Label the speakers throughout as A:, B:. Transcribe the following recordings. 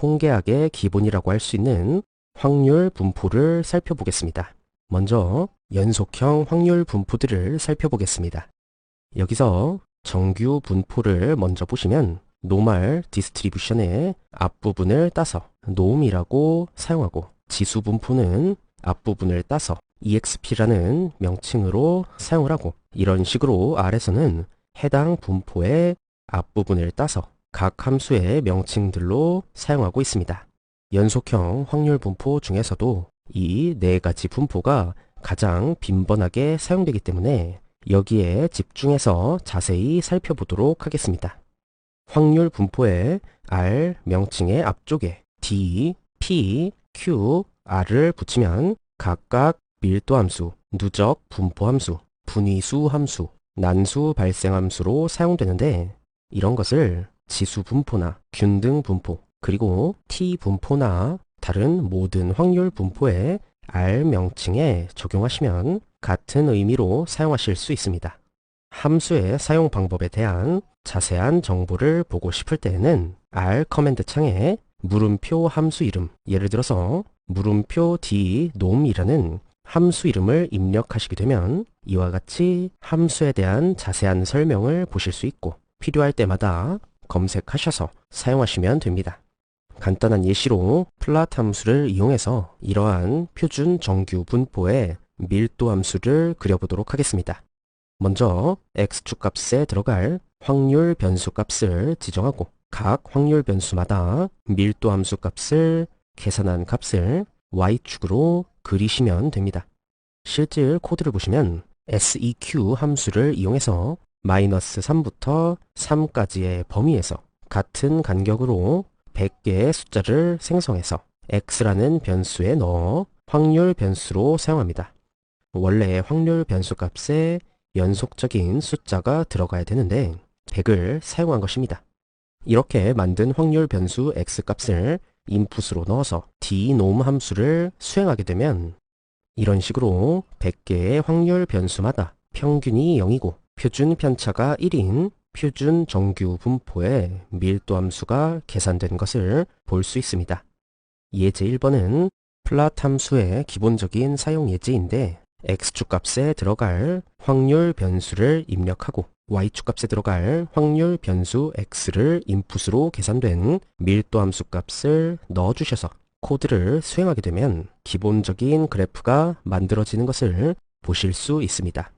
A: 통계학의 기본이라고 할 수 있는 확률 분포를 살펴보겠습니다. 먼저 연속형 확률 분포들을 살펴보겠습니다. 여기서 정규 분포를 먼저 보시면 노말 디스트리뷰션의 앞부분을 따서 놈이라고 사용하고 지수 분포는 앞부분을 따서 exp라는 명칭으로 사용을 하고 이런 식으로 R에서는 해당 분포의 앞부분을 따서 각 함수의 명칭들로 사용하고 있습니다. 연속형 확률 분포 중에서도 이 네 가지 분포가 가장 빈번하게 사용되기 때문에 여기에 집중해서 자세히 살펴보도록 하겠습니다. 확률 분포에 R 명칭의 앞쪽에 D, P, Q, R을 붙이면 각각 밀도 함수, 누적 분포 함수, 분위수 함수, 난수 발생 함수로 사용되는데 이런 것을 지수 분포나 균등 분포, 그리고 T 분포나 다른 모든 확률 분포에 R 명칭에 적용하시면 같은 의미로 사용하실 수 있습니다. 함수의 사용 방법에 대한 자세한 정보를 보고 싶을 때에는 R 커맨드 창에 물음표 함수 이름, 예를 들어서 물음표 d 놈이라는 함수 이름을 입력하시게 되면 이와 같이 함수에 대한 자세한 설명을 보실 수 있고 필요할 때마다 검색하셔서 사용하시면 됩니다. 간단한 예시로 플랫 함수를 이용해서 이러한 표준 정규 분포의 밀도 함수를 그려보도록 하겠습니다. 먼저 x축 값에 들어갈 확률 변수 값을 지정하고 각 확률 변수마다 밀도 함수 값을 계산한 값을 y축으로 그리시면 됩니다. 실질 코드를 보시면 seq 함수를 이용해서 마이너스 3부터 3까지의 범위에서 같은 간격으로 100개의 숫자를 생성해서 x라는 변수에 넣어 확률 변수로 사용합니다. 원래 확률 변수 값에 연속적인 숫자가 들어가야 되는데 100을 사용한 것입니다. 이렇게 만든 확률 변수 x 값을 인풋으로 넣어서 dnom 함수를 수행하게 되면 이런 식으로 100개의 확률 변수마다 평균이 0이고 표준 편차가 1인 표준 정규 분포의 밀도 함수가 계산된 것을 볼 수 있습니다. 예제 1번은 플랫 함수의 기본적인 사용 예제인데 x축 값에 들어갈 확률 변수를 입력하고 y축 값에 들어갈 확률 변수 x를 인풋으로 계산된 밀도 함수 값을 넣어주셔서 코드를 수행하게 되면 기본적인 그래프가 만들어지는 것을 보실 수 있습니다.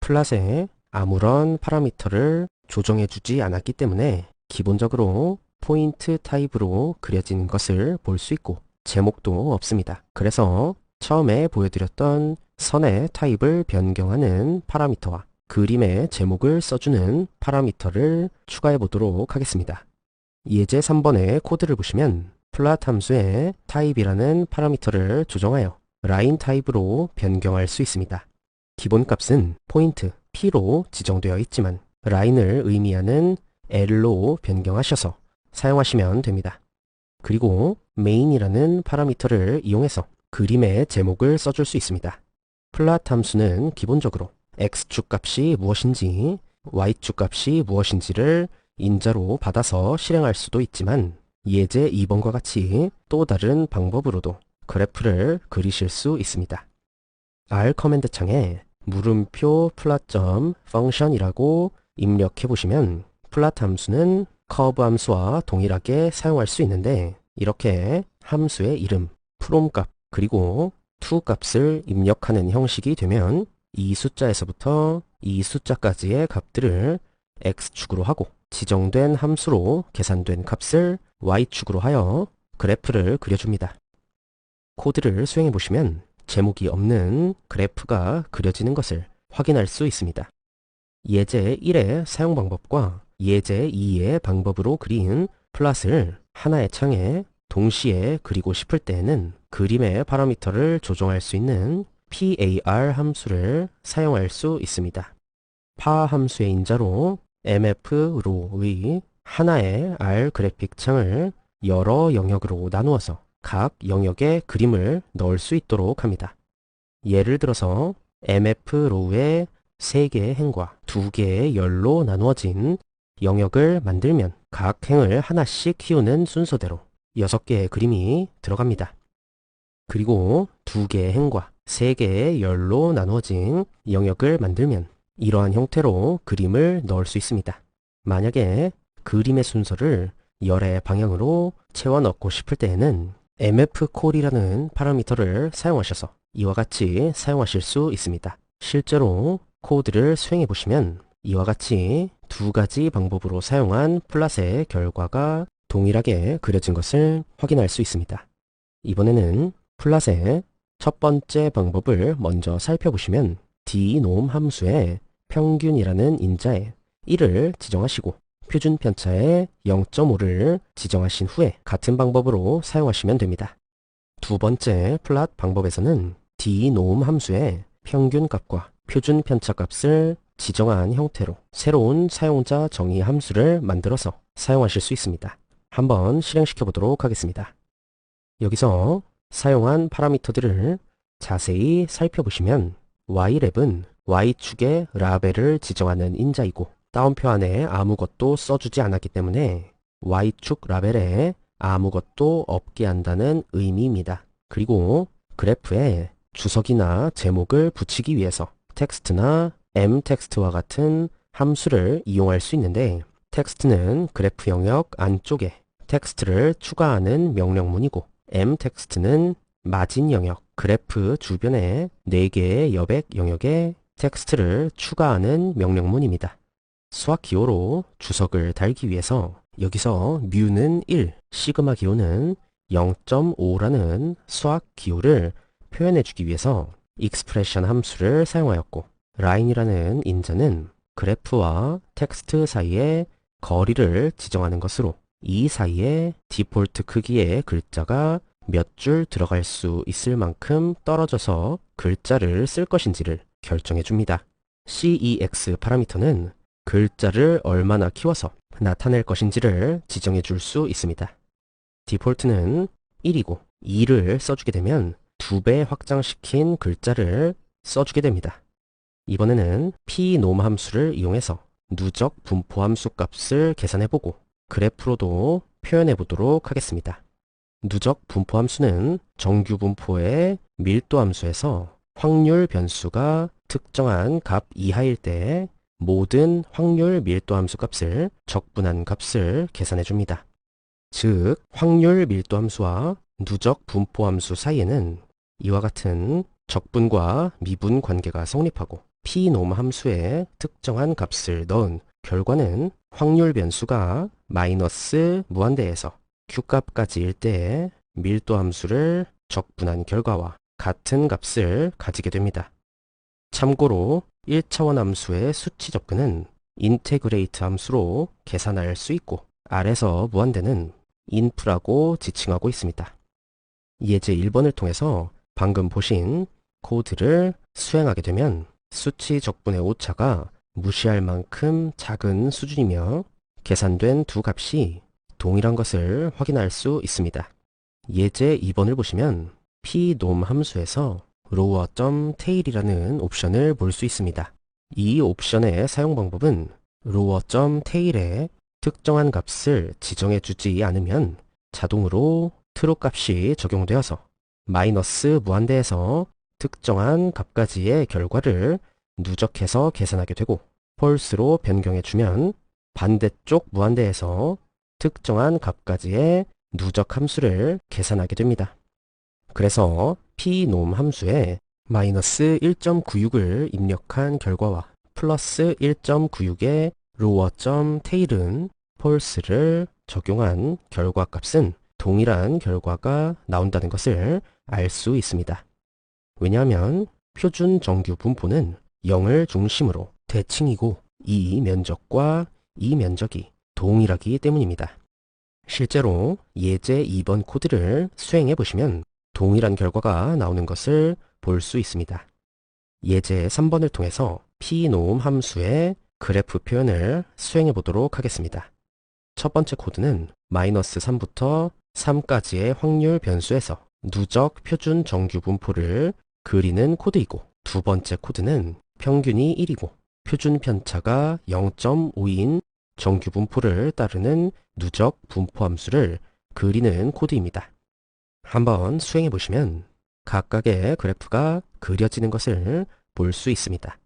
A: 플랫에 아무런 파라미터를 조정해 주지 않았기 때문에 기본적으로 포인트 타입으로 그려진 것을 볼 수 있고 제목도 없습니다. 그래서 처음에 보여드렸던 선의 타입을 변경하는 파라미터와 그림의 제목을 써주는 파라미터를 추가해 보도록 하겠습니다. 예제 3번의 코드를 보시면 플랫 함수의 타입이라는 파라미터를 조정하여 라인 타입으로 변경할 수 있습니다. 기본값은 포인트 P로 지정되어 있지만 라인을 의미하는 L로 변경하셔서 사용하시면 됩니다. 그리고 main이라는 파라미터를 이용해서 그림의 제목을 써줄 수 있습니다. 플랫 함수는 기본적으로 x축 값이 무엇인지 y축 값이 무엇인지를 인자로 받아서 실행할 수도 있지만 예제 2번과 같이 또 다른 방법으로도 그래프를 그리실 수 있습니다. R 커맨드 창에 물음표 플랫점 펑션이라고 입력해 보시면 플랫 함수는 커브 함수와 동일하게 사용할 수 있는데 이렇게 함수의 이름, 프롬 값, 그리고 to 값을 입력하는 형식이 되면 이 숫자에서부터 이 숫자까지의 값들을 x축으로 하고 지정된 함수로 계산된 값을 y축으로 하여 그래프를 그려줍니다. 코드를 수행해 보시면 제목이 없는 그래프가 그려지는 것을 확인할 수 있습니다. 예제 1의 사용 방법과 예제 2의 방법으로 그린 플랫을 하나의 창에 동시에 그리고 싶을 때에는 그림의 파라미터를 조정할 수 있는 par 함수를 사용할 수 있습니다. pa 함수의 인자로 mf로의 하나의 r 그래픽 창을 여러 영역으로 나누어서 각 영역에 그림을 넣을 수 있도록 합니다. 예를 들어서 mf로우의 3개의 행과 2개의 열로 나누어진 영역을 만들면 각 행을 하나씩 키우는 순서대로 6개의 그림이 들어갑니다. 그리고 두 개의 행과 세 개의 열로 나누어진 영역을 만들면 이러한 형태로 그림을 넣을 수 있습니다. 만약에 그림의 순서를 열의 방향으로 채워 넣고 싶을 때에는 mfcall이라는 파라미터를 사용하셔서 이와 같이 사용하실 수 있습니다. 실제로 코드를 수행해 보시면 이와 같이 두 가지 방법으로 사용한 플랫의 결과가 동일하게 그려진 것을 확인할 수 있습니다. 이번에는 플랫의 첫 번째 방법을 먼저 살펴보시면 dnom 함수의 평균이라는 인자에 1을 지정하시고 표준 편차에 0.5를 지정하신 후에 같은 방법으로 사용하시면 됩니다. 두 번째 플랫 방법에서는 dnom 함수의 평균 값과 표준 편차 값을 지정한 형태로 새로운 사용자 정의 함수를 만들어서 사용하실 수 있습니다. 한번 실행시켜 보도록 하겠습니다. 여기서 사용한 파라미터들을 자세히 살펴보시면 y랩은 y축의 라벨을 지정하는 인자이고 다운표 안에 아무것도 써주지 않았기 때문에 y축 라벨에 아무것도 없게 한다는 의미입니다. 그리고 그래프에 주석이나 제목을 붙이기 위해서 텍스트나 m텍스트와 같은 함수를 이용할 수 있는데 텍스트는 그래프 영역 안쪽에 텍스트를 추가하는 명령문이고 m텍스트는 마진 영역, 그래프 주변에 4개의 여백 영역에 텍스트를 추가하는 명령문입니다. 수학 기호로 주석을 달기 위해서 여기서 뮤는 1, 시그마 기호는 0.5라는 수학 기호를 표현해 주기 위해서 익스프레션 함수를 사용하였고 라인이라는 인자는 그래프와 텍스트 사이의 거리를 지정하는 것으로 이 사이에 디폴트 크기의 글자가 몇 줄 들어갈 수 있을 만큼 떨어져서 글자를 쓸 것인지를 결정해 줍니다. CEX 파라미터는 글자를 얼마나 키워서 나타낼 것인지를 지정해 줄 수 있습니다. 디폴트는 1이고 2를 써주게 되면 2배 확장시킨 글자를 써주게 됩니다. 이번에는 pnom 함수를 이용해서 누적 분포 함수 값을 계산해보고 그래프로도 표현해보도록 하겠습니다. 누적 분포 함수는 정규 분포의 밀도 함수에서 확률 변수가 특정한 값 이하일 때 모든 확률 밀도 함수 값을 적분한 값을 계산해 줍니다. 즉, 확률 밀도 함수와 누적 분포 함수 사이에는 이와 같은 적분과 미분 관계가 성립하고 pnom 함수에 특정한 값을 넣은 결과는 확률 변수가 마이너스 무한대에서 q값까지일 때 밀도 함수를 적분한 결과와 같은 값을 가지게 됩니다. 참고로 1차원 함수의 수치 접근은 인테그레이트 함수로 계산할 수 있고 아래서 무한대는 인프라고 지칭하고 있습니다. 예제 1번을 통해서 방금 보신 코드를 수행하게 되면 수치 적분의 오차가 무시할 만큼 작은 수준이며 계산된 두 값이 동일한 것을 확인할 수 있습니다. 예제 2번을 보시면 pnom 함수에서 lower.tail이라는 옵션을 볼 수 있습니다. 이 옵션의 사용 방법은 lower.tail에 특정한 값을 지정해 주지 않으면 자동으로 true 값이 적용되어서 마이너스 무한대에서 특정한 값까지의 결과를 누적해서 계산하게 되고 false로 변경해 주면 반대쪽 무한대에서 특정한 값까지의 누적 함수를 계산하게 됩니다. 그래서 pnom 함수에 마이너스 1.96을 입력한 결과와 플러스 1.96의 lower.tail은 false를 적용한 결과값은 동일한 결과가 나온다는 것을 알 수 있습니다. 왜냐하면 표준 정규 분포는 0을 중심으로 대칭이고 이 면적과 이 면적이 동일하기 때문입니다. 실제로 예제 2번 코드를 수행해 보시면 동일한 결과가 나오는 것을 볼 수 있습니다. 예제 3번을 통해서 pnom 함수의 그래프 표현을 수행해 보도록 하겠습니다. 첫 번째 코드는 마이너스 3부터 3까지의 확률 변수에서 누적 표준 정규 분포를 그리는 코드이고 두 번째 코드는 평균이 1이고 표준 편차가 0.5인 정규 분포를 따르는 누적 분포 함수를 그리는 코드입니다. 한번 수행해 보시면 각각의 그래프가 그려지는 것을 볼 수 있습니다.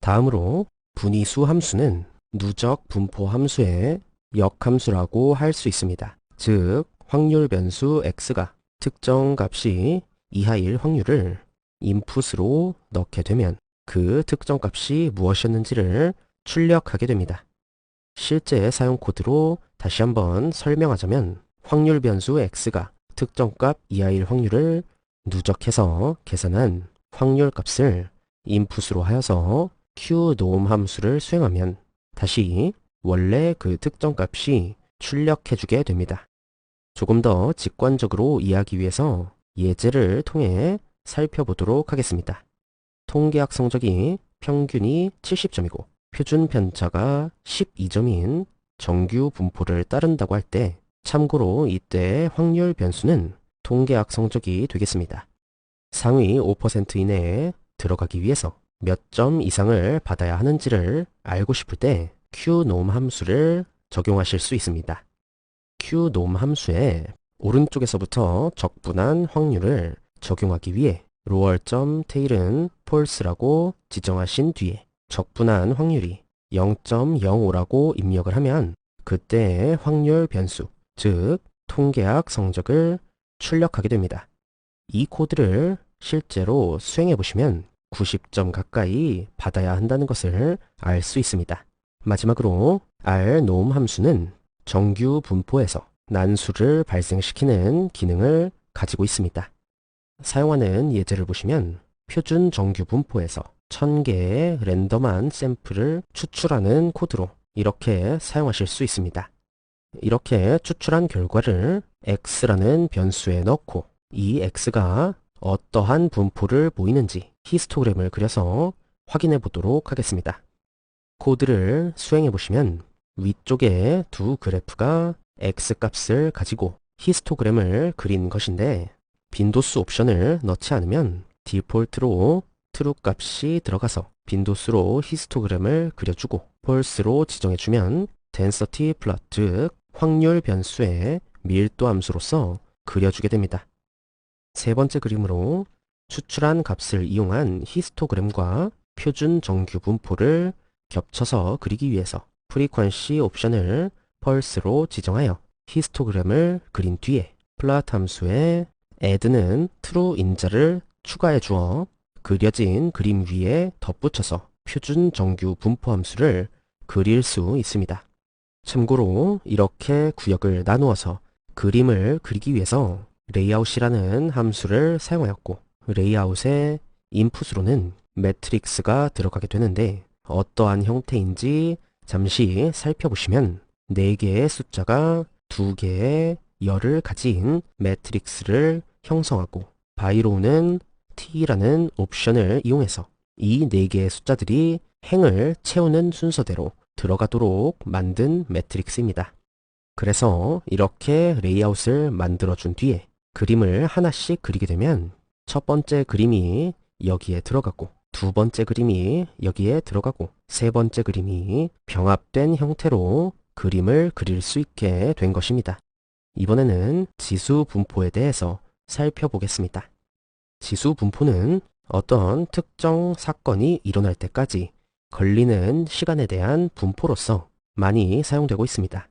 A: 다음으로 분위수 함수는 누적 분포 함수의 역함수라고 할 수 있습니다. 즉, 확률 변수 x가 특정 값이 이하일 확률을 인풋으로 넣게 되면 그 특정 값이 무엇이었는지를 출력하게 됩니다. 실제 사용 코드로 다시 한번 설명하자면 확률 변수 x가 특정 값 이하일 확률을 누적해서 계산한 확률 값을 인풋으로 하여서 qNOM 함수를 수행하면 다시 원래 그 특정 값이 출력해주게 됩니다. 조금 더 직관적으로 이해하기 위해서 예제를 통해 살펴보도록 하겠습니다. 통계학 성적이 평균이 70점이고 표준 편차가 12점인 정규 분포를 따른다고 할 때 참고로 이때 확률 변수는 통계학 성적이 되겠습니다. 상위 5% 이내에 들어가기 위해서 몇 점 이상을 받아야 하는지를 알고 싶을 때 qNOM 함수를 적용하실 수 있습니다. qNOM 함수에 오른쪽에서부터 적분한 확률을 적용하기 위해 로얼.tail은 false라고 지정하신 뒤에 적분한 확률이 0.05라고 입력을 하면 그때의 확률 변수, 즉 통계학 성적을 출력하게 됩니다. 이 코드를 실제로 수행해 보시면 90점 가까이 받아야 한다는 것을 알 수 있습니다. 마지막으로 rNOM 함수는 정규 분포에서 난수를 발생시키는 기능을 가지고 있습니다. 사용하는 예제를 보시면 표준 정규 분포에서 1000개의 랜덤한 샘플을 추출하는 코드로 이렇게 사용하실 수 있습니다. 이렇게 추출한 결과를 x라는 변수에 넣고 이 x가 어떠한 분포를 보이는지 히스토그램을 그려서 확인해 보도록 하겠습니다. 코드를 수행해 보시면 위쪽에 두 그래프가 x값을 가지고 히스토그램을 그린 것인데 빈도수 옵션을 넣지 않으면 디폴트로 true 값이 들어가서 빈도수로 히스토그램을 그려주고 false로 지정해주면 density plot 즉 확률 변수의 밀도 함수로서 그려주게 됩니다. 세 번째 그림으로 추출한 값을 이용한 히스토그램과 표준 정규 분포를 겹쳐서 그리기 위해서 프리퀀시 옵션을 펄스로 지정하여 히스토그램을 그린 뒤에 플롯 함수에 add는 true 인자를 추가해 주어 그려진 그림 위에 덧붙여서 표준 정규 분포 함수를 그릴 수 있습니다. 참고로 이렇게 구역을 나누어서 그림을 그리기 위해서 레이아웃이라는 함수를 사용하였고 레이아웃의 인풋으로는 매트릭스가 들어가게 되는데 어떠한 형태인지 잠시 살펴보시면 4개의 숫자가 2개의 열을 가진 매트릭스를 형성하고 바이로우는 t라는 옵션을 이용해서 이 4개의 숫자들이 행을 채우는 순서대로 들어가도록 만든 매트릭스입니다. 그래서 이렇게 레이아웃을 만들어준 뒤에 그림을 하나씩 그리게 되면 첫 번째 그림이 여기에 들어가고 두 번째 그림이 여기에 들어가고 세 번째 그림이 병합된 형태로 그림을 그릴 수 있게 된 것입니다. 이번에는 지수 분포에 대해서 살펴보겠습니다. 지수 분포는 어떤 특정 사건이 일어날 때까지 걸리는 시간에 대한 분포로서 많이 사용되고 있습니다.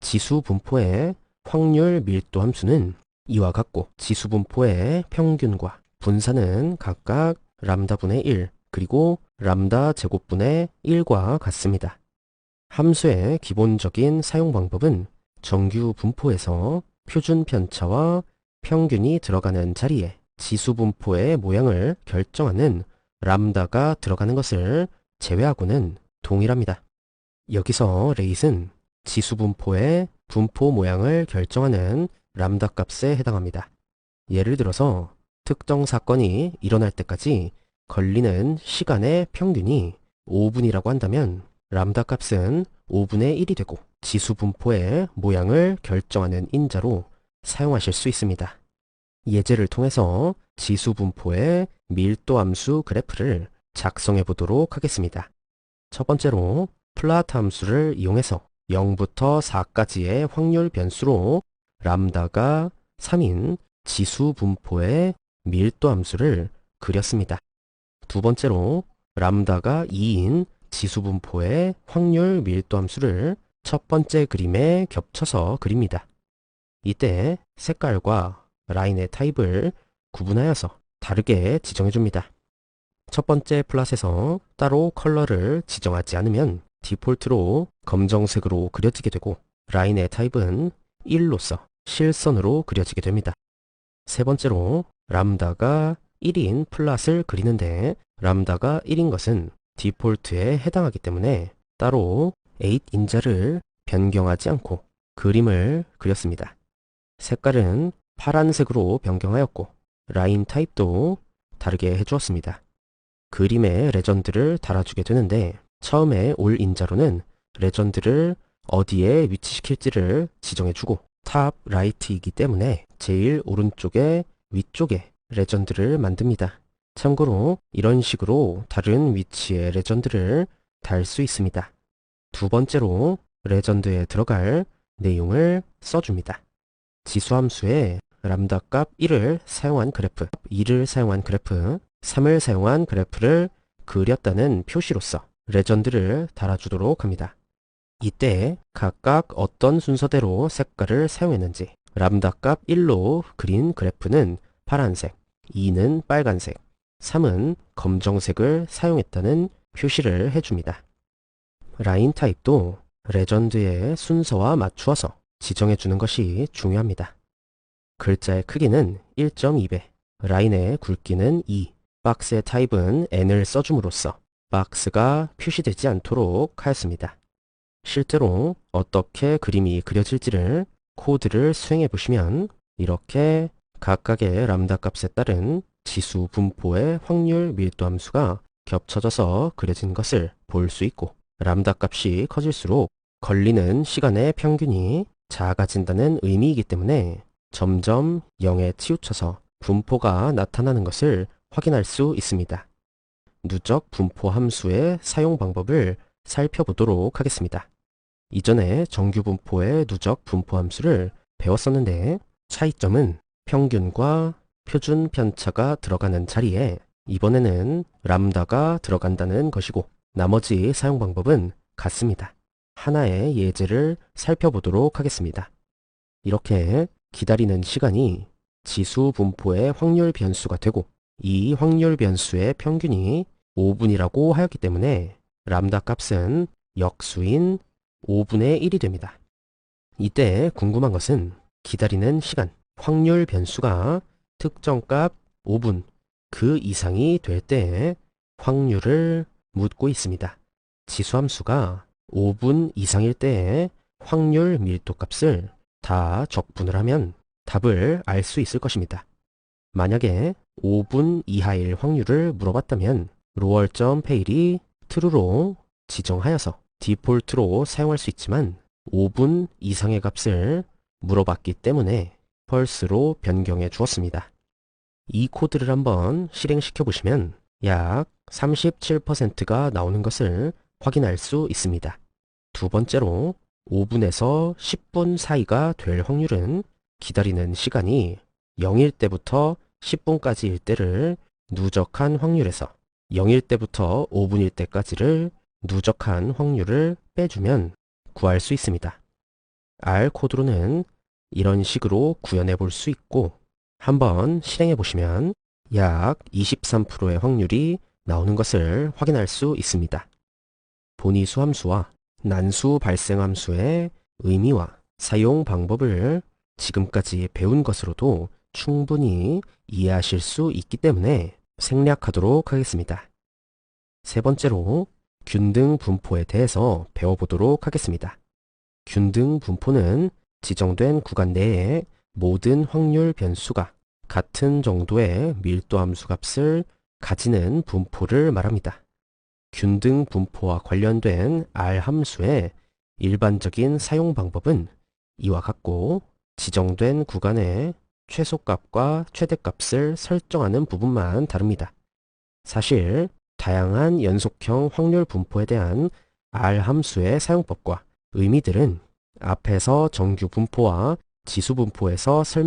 A: 지수 분포의 확률 밀도 함수는 이와 같고 지수 분포의 평균과 분산은 각각 람다분의 1 그리고 람다 제곱분의 1과 같습니다. 함수의 기본적인 사용 방법은 정규 분포에서 표준 편차와 평균이 들어가는 자리에 지수 분포의 모양을 결정하는 람다가 들어가는 것을 제외하고는 동일합니다. 여기서 레이스는 지수 분포의 분포 모양을 결정하는 람다 값에 해당합니다. 예를 들어서 특정 사건이 일어날 때까지 걸리는 시간의 평균이 5분이라고 한다면 람다 값은 5분의 1이 되고 지수 분포의 모양을 결정하는 인자로 사용하실 수 있습니다. 예제를 통해서 지수 분포의 밀도 함수 그래프를 작성해 보도록 하겠습니다. 첫 번째로 플라트 함수를 이용해서 0부터 4까지의 확률 변수로 람다가 3인 지수 분포의 밀도 함수를 그렸습니다. 두 번째로 람다가 2인 지수 분포의 확률 밀도 함수를 첫 번째 그림에 겹쳐서 그립니다. 이때 색깔과 라인의 타입을 구분하여서 다르게 지정해 줍니다. 첫 번째 플랫에서 따로 컬러를 지정하지 않으면 디폴트로 검정색으로 그려지게 되고 라인의 타입은 1로서 실선으로 그려지게 됩니다. 세 번째로 람다가 1인 플랫을 그리는데 람다가 1인 것은 디폴트에 해당하기 때문에 따로 8 인자를 변경하지 않고 그림을 그렸습니다. 색깔은 파란색으로 변경하였고 라인 타입도 다르게 해주었습니다. 그림에 레전드를 달아주게 되는데 처음에 올 인자로는 레전드를 어디에 위치시킬지를 지정해주고 탑 라이트이기 때문에 제일 오른쪽에 위쪽에 레전드를 만듭니다. 참고로 이런 식으로 다른 위치에 레전드를 달 수 있습니다. 두 번째로 레전드에 들어갈 내용을 써줍니다. 지수함수에 람다 값 1을 사용한 그래프, 2를 사용한 그래프, 3을 사용한 그래프를 그렸다는 표시로서 레전드를 달아주도록 합니다. 이때 각각 어떤 순서대로 색깔을 사용했는지 람다 값 1로 그린 그래프는 파란색, 2는 빨간색, 3은 검정색을 사용했다는 표시를 해줍니다. 라인 타입도 레전드의 순서와 맞추어서 지정해주는 것이 중요합니다. 글자의 크기는 1.2배, 라인의 굵기는 2, 박스의 타입은 n을 써줌으로써 박스가 표시되지 않도록 하였습니다. 실제로 어떻게 그림이 그려질지를 코드를 수행해 보시면 이렇게 각각의 람다 값에 따른 지수 분포의 확률 밀도 함수가 겹쳐져서 그려진 것을 볼 수 있고 람다 값이 커질수록 걸리는 시간의 평균이 작아진다는 의미이기 때문에 점점 0에 치우쳐서 분포가 나타나는 것을 확인할 수 있습니다. 누적 분포 함수의 사용 방법을 살펴보도록 하겠습니다. 이전에 정규 분포의 누적 분포 함수를 배웠었는데 차이점은 평균과 표준 편차가 들어가는 자리에 이번에는 람다가 들어간다는 것이고 나머지 사용 방법은 같습니다. 하나의 예제를 살펴보도록 하겠습니다. 이렇게 기다리는 시간이 지수 분포의 확률 변수가 되고 이 확률 변수의 평균이 5분이라고 하였기 때문에 람다 값은 역수인 5분의 1이 됩니다. 이때 궁금한 것은 기다리는 시간, 확률 변수가 특정 값 5분 그 이상이 될때 확률을 묻고 있습니다. 지수함수가 5분 이상일 때의 확률 밀도 값을 다 적분을 하면 답을 알 수 있을 것입니다. 만약에 5분 이하일 확률을 물어봤다면 로얼.페일이 true로 지정하여서 디폴트로 사용할 수 있지만 5분 이상의 값을 물어봤기 때문에 펄스로 변경해 주었습니다. 이 코드를 한번 실행시켜 보시면 약 37%가 나오는 것을 확인할 수 있습니다. 두 번째로 5분에서 10분 사이가 될 확률은 기다리는 시간이 0일 때부터 10분까지일 때를 누적한 확률에서 0일 때부터 5분일 때까지를 누적한 확률을 빼주면 구할 수 있습니다. R 코드로는 이런 식으로 구현해 볼 수 있고 한번 실행해 보시면 약 23%의 확률이 나오는 것을 확인할 수 있습니다. 본이수 함수와 난수 발생 함수의 의미와 사용 방법을 지금까지 배운 것으로도 충분히 이해하실 수 있기 때문에 생략하도록 하겠습니다. 세 번째로 균등 분포에 대해서 배워보도록 하겠습니다. 균등 분포는 지정된 구간 내에 모든 확률 변수가 같은 정도의 밀도 함수 값을 가지는 분포를 말합니다. 균등 분포와 관련된 R 함수의 일반적인 사용 방법은 이와 같고 지정된 구간의 최소값과 최대값을 설정하는 부분만 다릅니다. 사실 다양한 연속형 확률 분포에 대한 R 함수의 사용법과 의미들은 앞에서 정규 분포와 지수 분포에서 설명